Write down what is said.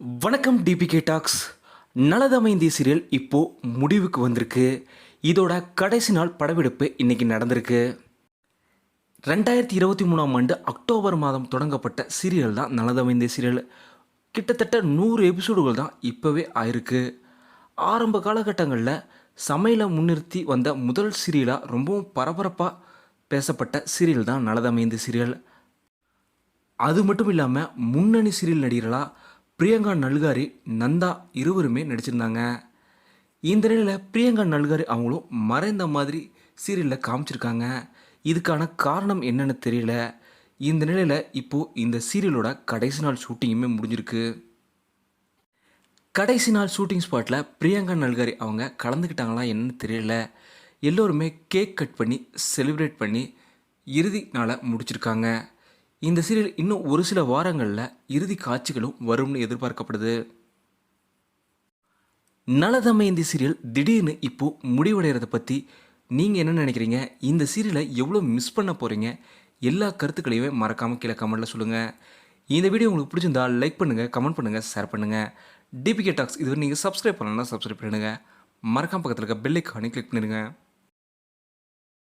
வணக்கம் DPK tax நலதமைந்தி serial இப்போது முடிவுக்கு வந்திருக்கு. இதோட கடைசி நாள் படப்பிடிப்பு இன்னைக்கு நடந்திருக்கு. ரெண்டாயிரத்தி இருபத்தி மூணாம் ஆண்டு அக்டோபர் மாதம் தொடங்கப்பட்ட சீரியல் தான் நலதமைந்தி சீரியல். கிட்டத்தட்ட நூறு எபிசோடுகள் தான் இப்போவே ஆயிருக்கு. ஆரம்ப காலகட்டங்களில் சமையலை முன்னிறுத்தி வந்த முதல் சீரியலாக ரொம்பவும் பரபரப்பாக பேசப்பட்ட சீரியல் தான் நலதமைந்தி சீரியல். அது மட்டும் இல்லாமல் முன்னணி சீரியல் நடிகர்களாக பிரியங்கா நல்காரி நந்தா இருவருமே நடிச்சிருந்தாங்க. இந்த நிலையில் பிரியங்கா நல்காரி அவங்களும் மறைந்த மாதிரி சீரியலில் காமிச்சிருக்காங்க. இதுக்கான காரணம் என்னன்னு தெரியல. இந்த நிலையில் இப்போது இந்த சீரியலோட கடைசி நாள் ஷூட்டிங்குமே முடிஞ்சிருக்கு. கடைசி நாள் ஷூட்டிங் ஸ்பாட்டில் பிரியங்கா நல்காரி அவங்க கலந்துக்கிட்டாங்களா என்னன்னு தெரியல. எல்லோருமே கேக் கட் பண்ணி செலிப்ரேட் பண்ணி இறுதி நாளை முடிச்சிருக்காங்க. இந்த சீரியல் இன்னும் ஒரு சில வாரங்களில் இறுதி காட்சிகளும் வரும்னு எதிர்பார்க்கப்படுது. நலதமயந்தி சீரியல் திடீர்னு இப்போ முடிவடைகிறத பற்றி நீங்கள் என்ன நினைக்கிறீங்க? இந்த சீரியலை எவ்வளோ மிஸ் பண்ண போகிறீங்க எல்லா கருத்துக்களையுமே மறக்காமல் கீழே கமெண்ட்டில் சொல்லுங்கள் இந்த வீடியோ உங்களுக்கு பிடிச்சிருந்தா லைக் பண்ணுங்கள் கமெண்ட் பண்ணுங்கள் ஷேர் பண்ணுங்கள் டிபிகே டாக்ஸ் இதுவரை நீங்கள் சப்ஸ்கிரைப் பண்ணலன்னா சப்ஸ்கிரைப் பண்ணுங்கள் மறக்காம பக்கத்தில் இருக்க பெல்லைக்கானே கிளிக் பண்ணிடுங்க.